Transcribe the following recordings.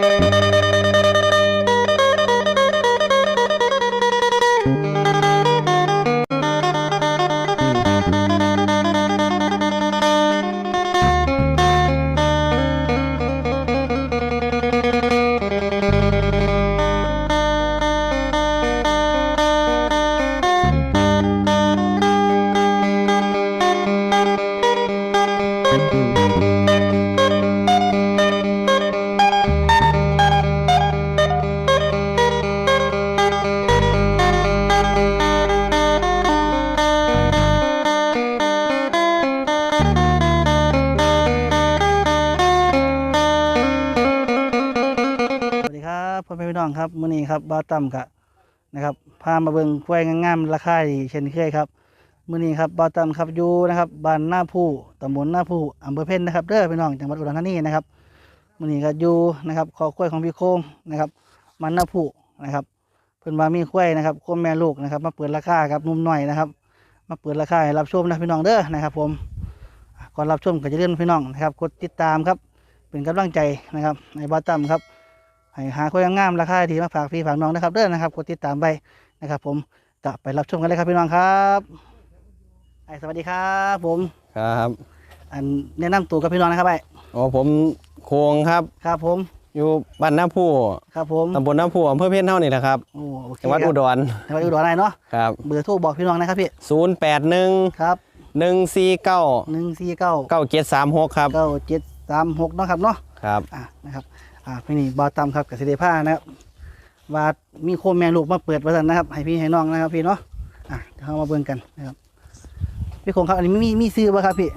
ส องครับมื้อนี้ครับบ้าตั้มกะนะครับพามาเบิ่งกล้วยงามๆราคาดีเช่นเคยครับมื้อนี้ครับบ้าตั้มครับอยู่นะครับบ้านหน้าผู้ตำบลหน้าผู้อำเภอเพ็ญนะครับเด้อพี่น้องจังหวัดอุดรธานีนะครับมื้อนี้ก็อยู่นะครับขอกล้วยของพี่โค้งนะครับมันหน้าผู้นะครับเพิ่นว่ามีกล้วยนะครับโคมแม่ลูกนะครับ มาเปิดราคาครับนุ่มหน่อยนะครับ มาเปิดราคาให้รับชมนะพี่น้องเด้อนะครับ ผมก่อนรับชมก็จะเลื่อนพี่น้องนะครับกดติดตามครับเป็นกำลังใจนะครับในบ้าตั้มครับ ให้หาคนงามๆราคาดีมาฝากพี่ฝากน้องนะครับเด้อนะครับกดติดตามไปนะครับ ผมก็ไปรับชมกันเลยครับพี่น้องครับไอสวัสดีครับผมครับอันแนะนำตัวกับพี่น้องนะครับไออ๋อผมโคงครับครับผมอยู่บ้านน้ำผู้ครับผมตำบลน้ำผู้อำเภอเพี้ยนเท่านี่แหละครับโอ้โอเคจังหวัดคอุรับดรจังหวัดอุดรได้เนาะครับเบอร์โทรบอกพี่น้องนะครับพี่ศูนย์แปดหนึ่งครับหนึ่งสี่เก้าหนึ่งสี่เก้าเก้าเจ็ดสามหกครับเก้าเจ็ดสามหกเนาะครับเนาะครับอะนะครับ อ่าพี่นี่บาวตามครับกับเสได็ผ้านะครับว่ามีโคมแม่ลูกมาเปิดประสันนะครับ ให้พี่ให้น้องนะครับพี่เนาะอะเดี๋ยวเรามาเบิ่งกันนะครับพี่คงครับอันนี้มีมีซื้อป่ะครับพี่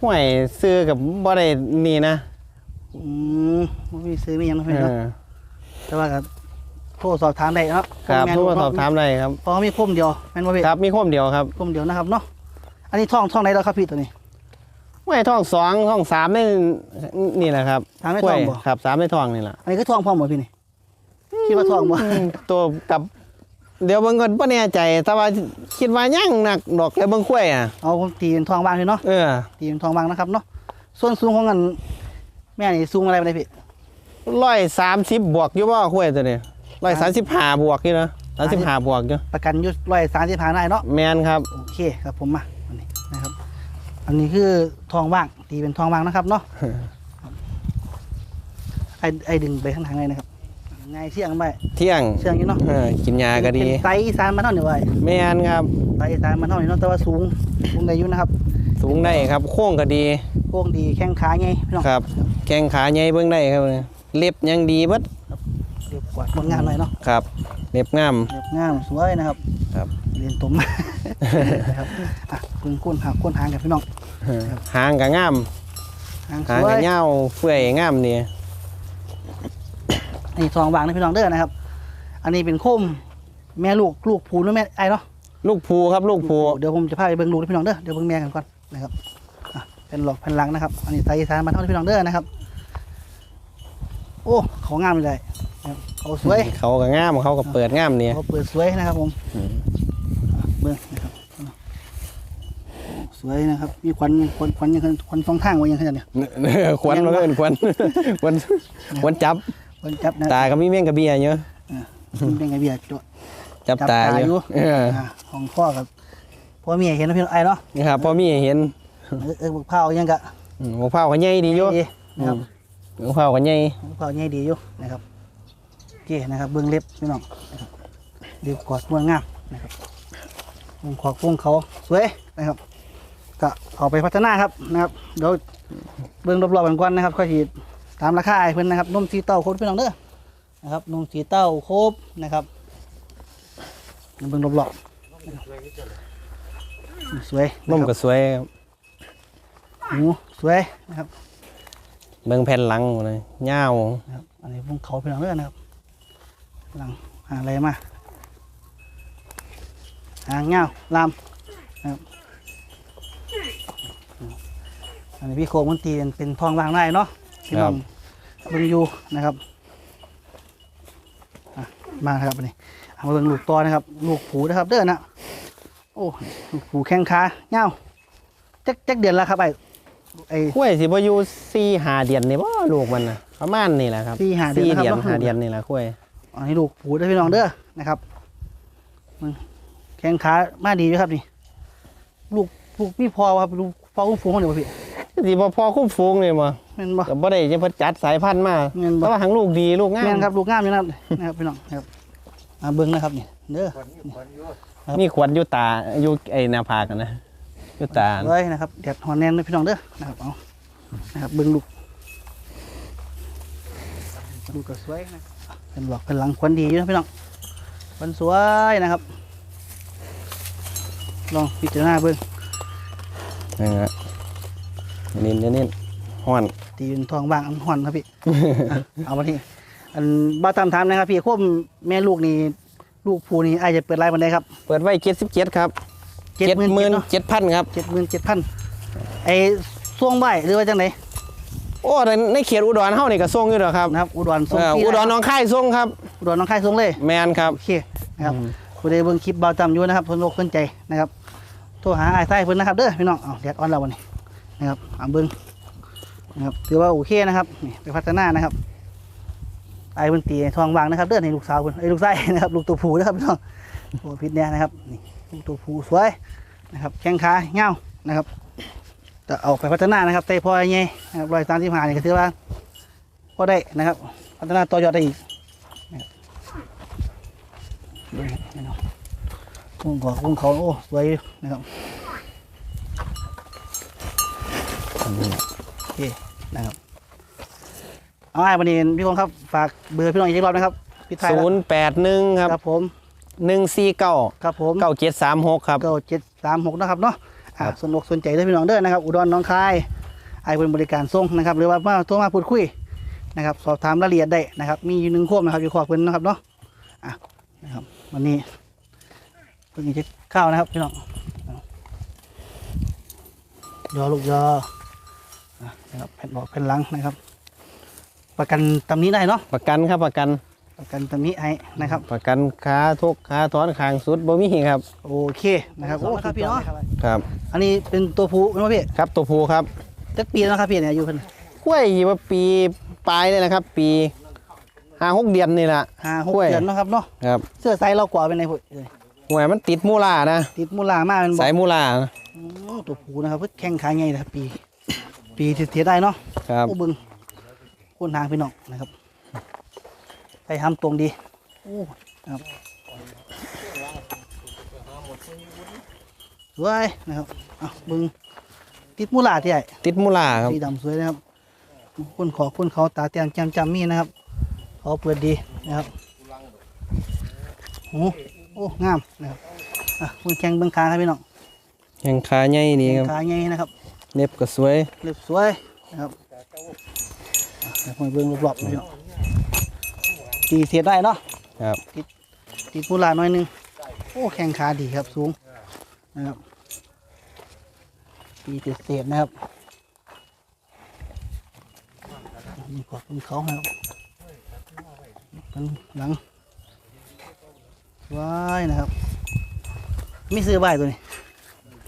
ห่วยซื้อกับบ่ได้นี่นะอืมบ่มีซื้อมีหยังนะเอพี่เนาะอแต่ว่าก็โทรสอบถามได้เนาะครับแม่นทุกคนสอบถามได้ครับ เพราะเขามีคมเดียวแม่นบ่พี่ครับมีข้อมเดียวครับคมเดียวนะครับเนาะอันนี้ท่องท่องไหนแล้วครับพี่ตัวนี้ ห่วยท้องสองท้องสามนี่นี่แหละครับสามในท้องบ่ห่วยครับสามในท้องนี่แหละอันนี้ก็ท่องพร้อมบ่พี่นี่คิดว่าท่องบ่อืมตัวกับเดี๋ยวเบิ่งก่อนบ่แน่ใจแต่ว่าคิดว่ายังหนักดอกเลยเบิ่งข้วยอะ เอาผมตีเป็นท่องบางพี่เนาะเออตีเป็นท่องบางนะครับเนาะส่วนสูงของกันแม่นี่สูงอะไรไปเลยพี่ร้อยสามสิบบวกอยู่บ่ข้วยตัวนี้ร้อยสามสิบห้าบวกอยู่นะสามสิบห้าบวกอยู่ประกันอยุร้อยสามสิบห้าได้เนาะแมนครับโอเคครับผมมาอันนี้นะครับ อันนี้คือทองว่าง ตีเป็นทองว่างนะครับเนาะไอไอดึงไปข้างทางเลยนะครับไงเสี่ยงไปเที่ยงเสี่ยงอยู่เนาะเออกินยาก็ดีเป็นไซส์อีสานมันเท่านี้ไว้แมนครับไซส์อีสานมันเท่านี้เนาะแต่ว่าสูงสูงได้อยู่นะครับ สูงได้ครับโค้งก็ดีโค้งดีแข้งขาไงพี่น้องครับแข้งขาใหญ่เบิ่งได้ครับเล็บยังดีเบิดเรียบกวาดบางงานหน่อยเนาะครับเล็บงามเรียบงามสวยนะครับ ครับเรียนตมนะครับอะเพิ่งก้นหางก้นหางกับพี่น้อง หางก็งามหางสหางวก็ยยาวเฟื่อยงามนี่อันนี้ทองว่างนะพี่น้องเด้อนะครับ อันนี้เป็นโคมแม่ลูกลูกผูนะแม่ไอ้เนาะลูกภูครับลูกภูเดี๋ยวผมจะพาไปเบิ่งลูกนะพี่น้องเด้อเดี๋ยวเบิ่งแม่กันก่อนนะครับอะเป็นหลอกแผ่นหลังนะครับ อันนี้ไซส์อีสานมาเท่าที่พี่น้องเด้อนะครับ โอ้เขางามเลยนะครับเขาสวยเขาก็งามเขาก็เปิดงามนี่เขาเปิดสวยนะครับผมอืมอะเบิ่งนะครับโอ้ สวยนะครับ มีควันควันควันยังควันสองทางไว้ยังขนาดเนี่ยควันมันก็เป็นควันควันควันจับควันจับนะตาก็มีแมงกะเบี้ยเยอะอะมันเป็นไงเบียร์ตัวจับตาจับตาออยู่ยู่เอออะของพ่อกับพ่อเมียเห็นนะพี่น้องไอ้เนาะนี่ครับพอมีให้เห็นเออเออบักเผายังกะอืมมะพร้าวก็ใหญ่ดีอยู่ดีนะครับมะพร้าวก็ใหญ่บักเผาใหญ่ดีอยู่นะครับโอเคนะครับ เบื้องเล็บพี่น้องนะครับเรียบกอดเบื้องงามนะครับวงขอบวงเขาสวยนะครับ ก็เอาไปพัฒนาครับนะครับเดี๋ยวเบื้องรอบๆกันก่อนนะครับค่อยฉีดตามราคาไอ้เพิ่นนะครับนมสีเต้าโคตรพี่น้องเด้อนะครับนมสีเต้าโคบนะครับเบื้องรอบๆสวยนมนะครับก็สวยครับหมูสวยนะครับเบิ่งแผ่นหลังเลยยาวนะครับอันนี้พวกเขาเป็นหลังเลือนะครับหลังหาอะไรมาหางเงาลามนะครับ อันนี้พี่โคมันตีเป็นเป็นทองวางได้เนาะพี่น้องเบิ่งอยู่นะครับอะมาครับอันนี้เอามาเบิ่งลูกตัวนะครับ ลูกผูนะครับ เด้อนะโอ้ลูกผูแข้งขาเงาจักจักเดือนแล้วครับไอ้ไอ้กล้วยสิบ่อยู่4 5เดือนนี่บ่ลูกมันน่ะประมาณนี่แหละครับสี่ห้าเดือนสี่นะครับเดือนเนาะห้าเดือนนี่แหละกล้วยอันนี้ลูกผูได้อพี่น้องเด้อนะครับมึงแข้งขามาดีไหมครับนี่ ลูก ลูกพี่พอครับลูกพอคุ้มฟูงเขาเดี๋ยวพี่สิบ่พอคุ้มฟูงเลยบ่แม่นบ่ก็บ่ได้จะเพิ่นจัดสายพันธุ์มาแม่นบ่แต่ว่าหังลูกดีลูกงามแม่นครับลูกงามอยู่นะครับนะครับพี่น้องนะครับอ่าเบิ้งนะครับนี่เด้อมีขวดอยู่ตาอยู่ไอ้หน้าผากอะนะอยู่ตาไว้นะครับเด็ดหอนแน่นเลยพี่น้องเด้อนะครับเอานะครับเบิ้งลูกลูกก็สวยนะเป็นบอกเป็นหลังควันดีอยู่นะพี่น้องควันสวยนะครับ ลองพิจารณาเบิ้ง นี่ฮะนิ่มๆนิ่มๆฮ้อนตีเป็นทองบางอันหอนครับพี่อะเอามาที่อันบ้าตามถามนะครับพี่ควบแม่ลูกนี่ลูกผู้นี่อาจจะเปิดไลน์บันไดครับ เปิดไว้77ครับเจ็ดหมื่นเนาะ77,000ครับเจ็ดหมื่นเจ็ดพันไอ้ส่วงใบหรือว่าจังไหนโอ้ในในเขตอุดรเฮานี่ก็ส่งอยู่ดอกครับนะครับอุดรส่งเอ่อฟรีอุดรหนะน้องค่ายส่งครับอุดรน้องค่ายส่งเลย แมนครับโอเคนะครับผู้ใดเบิ่งคลิปเบาจำอยู่นะครับเพิ่นโลกสนใจนะครับ โทรหาไอ้ไส้เพิ่นนะครับเด้อพี่น้องเอาแดดออนแล้ววันนี้นะครับเอาเบิ่งนะครับถือว่าโอเคนะครับนี่ไปพัฒนานะครับไอ้เพิ่นตีทองวางนะครับเด้อนี่ลูกสาวเพิ่นไอ้ลูกไส้นะครับลูกตัวผู้นะครับพี่น้องโอ้พิษแน่นะครับนี่ลูกตัวผู้สวยนะครับแข้งขาเงานะครับจะเอาไปพัฒนานะครับแต่พอไงนะครับรอยสามสิบห้านี่ก็ถือว่าพอได้นะครับ พัฒนาต่อยอดได้อีกดูนี่เนาะ กุ้งขอกุ้งเขาโอ้สวยอยู่นะครับโอเคนะครับเอาไอ้วันนี้พี่คงครับฝากเบอร์พี่น้องอีกรอบนะครับพี่ไทย081ครับครับผม149ครับผม9736ครับเก้าเจ็ดสามหกนะครับเนาะอ่าครับสนอกสนใจด้วยพี่น้องเด้อนะครับ อุดรหน้องคายไอ้เป็นบริการส่งนะครับ หรือว่ามาโทรมาพูดคุยนะครับ สอบถามรายละเอียดได้นะครับ มีอยู่หนึ่งควบนะครับอยู่ขอบเพิ่นนะครับเนาะอะนะครับวันนี้เพิ่งจะข้าวนะครับพี่น้องยอลูกยออะนะครับแผ่นบอกแผ่นหลังนะครับ ประกันตำนี้ได้เนาะประกันครับประกันประกันตำนี้ให้นะครับ ประกันค้าทุกค้าถอนคางสุดบ่มีครับโอเคนะครับโอ้ครับพี่เนาะครับ อันนี้เป็นตัวผู้นะพี่ครับตัวผู้ครับจักปีแล้วนะครับพี่เนี่ยอายุเพิ่นกล้วยว่าปีปลายนี่แหละครับ ปีห้าหกเดือนนี่แหละห้าหกกล้วยเดือนเนาะครับเนาะครับเสื้อไซส์เรากว่าเป็นไงพุ่นเอ้ย หวยมันติดมูลานะ ติดมูลามากเป็นบอสายมูลาอืมตัวผูนะครับเพิ่งแข่งขาใหญ่นะครับ ปี ปีที่เสียได้เนาะครับ โอ้เบึงคนทางพี่น้องนะครับไปทำตรงดีโอ้นะครับสวยนะครับอะเบึงติดมูลาที่ใหญ่ติดมูลาครับ สีดำสวยนะครับคนขอคนเขาตาเตียงจำจำมีนะครับ เขาเปิดดีนะครับโอ้โอ้งามนะครับอะคนแข่งเบิ้งขาครับพี่น้องแข่งขาใหญ่นี่ครับขาใหญ่นะครับเล็บก็สวยเรียบสวยนะครับอะเดี๋ยวผมเบิ้งรอบๆพี่น้องตีเสียได้เนาะครับตีปูลาหน่อยหนึงโอ้แข่งขาดีครับสูงนะครับตีเศษเศษนะครับนี่ขอบคุณเขาครับเป็นหลัง ว้ายนะครับไม่ซื้อใบตัวนี้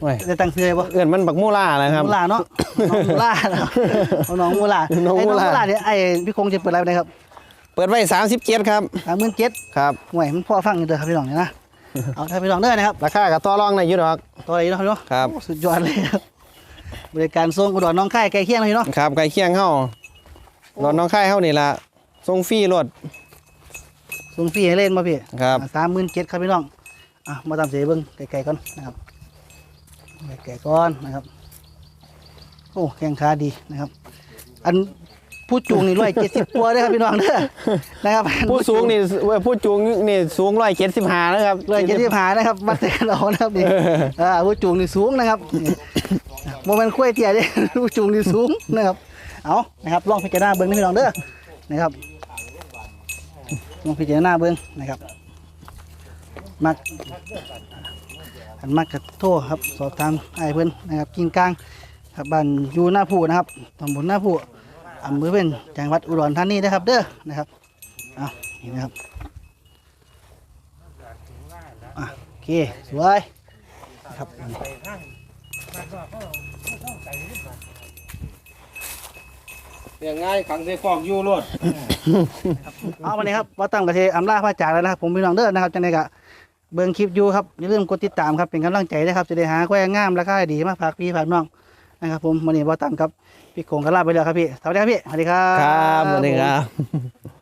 โอ้ยได้ตั้งซื้อเลยปะเอื่นมันบักมูลาแหละครับมูลาเนาะน้องมูลาเนาะเอาน้องมูลาน้องไอ้มูลาเนี่ยไอ้พี่คงจะเปิดอะไรไปนะครับ เปิดไว้สามสิบเจ็ดครับสามหมื่นเจ็ดครับห่วยมันพอฟังอยู่เด้อครับพี่น้องเนี่ยนะเอาถ้าพี่น้องเด้อนะครับราคากับต่อรองในยุดอกตัวอะไรเนาะพี่น้องครับโอ้สุดยอดเลยครับบริการส่งอุดรน้องค่ายใกล้เคียงเลยพี่น้องครับไก่เคียงเข้าโอ้รถน้องค่ายเข้านี่ละส่งฟรีรถ ส่งฟรีให้เล่นมาพี่ครับสามหมื่นเจ็ดครับพี่น้องอะมาตามเสียเบิ้งไกลๆก่อนนะครับไกลๆก่อนนะครับโอ้แข้งขาดีนะครับ อันผู้จูงนี่ร้อยเจ็ดสิบกว่าเด้อครับพี่น้องเด้อนะครับผู้สูงนี่เว้ยผู้จูงนี่สูงร้อยเจ็ดสิบห้านะครับร้อยเจ็ดสิบห้านะครับบัตรเตนเอานะครับนี่อ่าผู้จูงนี่สูงนะครับนี่โมเมนต์คุ้ยเตี้ยเด้ผู้จูงนี่สูงนะครับเอานะครับลองพิจารณาเบิ้งนะพี่น้องเด้อนะครับ ลองพิจารณาเบิ้งนะครับ มักอันมักกระโทษครับ สอบถามไอ้เพิ่อนนะครับกินกลางครับบ้านอยู่หน้าผู้นะครับตำบลหน้าผู้อำเภอเป็นจังหวัดอุดรธานีนะครับ เด้อนะครับเอานี่นะครับอะโอเคสวยครับ เรื่องง่ายขังใส่ฟอกอยู่รถเอาวันนี้ครับว่าตั้มกระเทอำลาพระจากแล้วนะครับ ผมพี่น้องเด้อนะครับจังไดกะเบิ่งคลิปอยู่ครับอย่าลืมกดติดตามครับเป็นกำลังใจนะครับจะได้หาควายงามราคาดีมาฝากพี่ฝากน้องนะครับ ผมวันนี้ว่าตั้มครับพี่โกงกันลาไปแล้วครับพี่สวัสดีครับพี่สวัสดีครับครับสวัสดีครับ